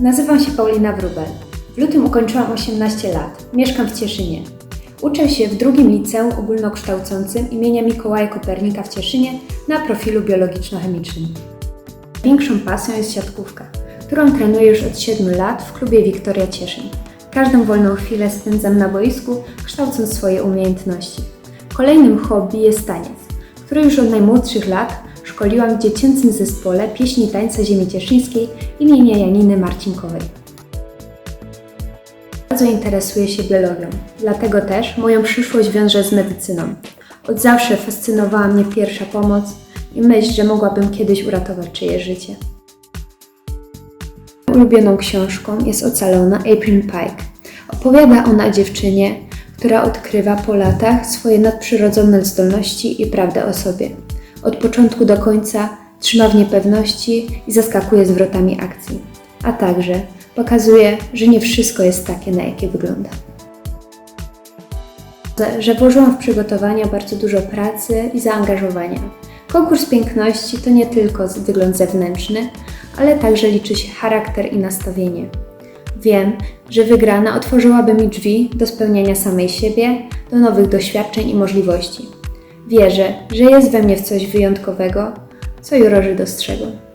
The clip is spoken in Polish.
Nazywam się Paulina Wrubel. W lutym ukończyłam 18 lat. Mieszkam w Cieszynie. Uczę się w drugim liceum ogólnokształcącym imienia Mikołaja Kopernika w Cieszynie na profilu biologiczno-chemicznym. Większą pasją jest siatkówka, którą trenuję już od 7 lat w klubie Wiktoria Cieszyn. Każdą wolną chwilę spędzam na boisku, kształcąc swoje umiejętności. Kolejnym hobby jest taniec, który już od najmłodszych lat szkoliłam w dziecięcym zespole pieśni tańca ziemi cieszyńskiej imienia Janiny Marcinkowej. Bardzo interesuję się biologią, dlatego też moją przyszłość wiążę z medycyną. Od zawsze fascynowała mnie pierwsza pomoc i myśl, że mogłabym kiedyś uratować czyjeś życie. Ulubioną książką jest Ocalona April Pike. Opowiada ona dziewczynie, która odkrywa po latach swoje nadprzyrodzone zdolności i prawdę o sobie. Od początku do końca trzyma w niepewności i zaskakuje zwrotami akcji, a także pokazuje, że nie wszystko jest takie, na jakie wygląda. Że włożyłam w przygotowania bardzo dużo pracy i zaangażowania. Konkurs piękności to nie tylko wygląd zewnętrzny, ale także liczy się charakter i nastawienie. Wiem, że wygrana otworzyłaby mi drzwi do spełniania samej siebie, do nowych doświadczeń i możliwości. Wierzę, że jest we mnie coś wyjątkowego, co jurorzy dostrzegą.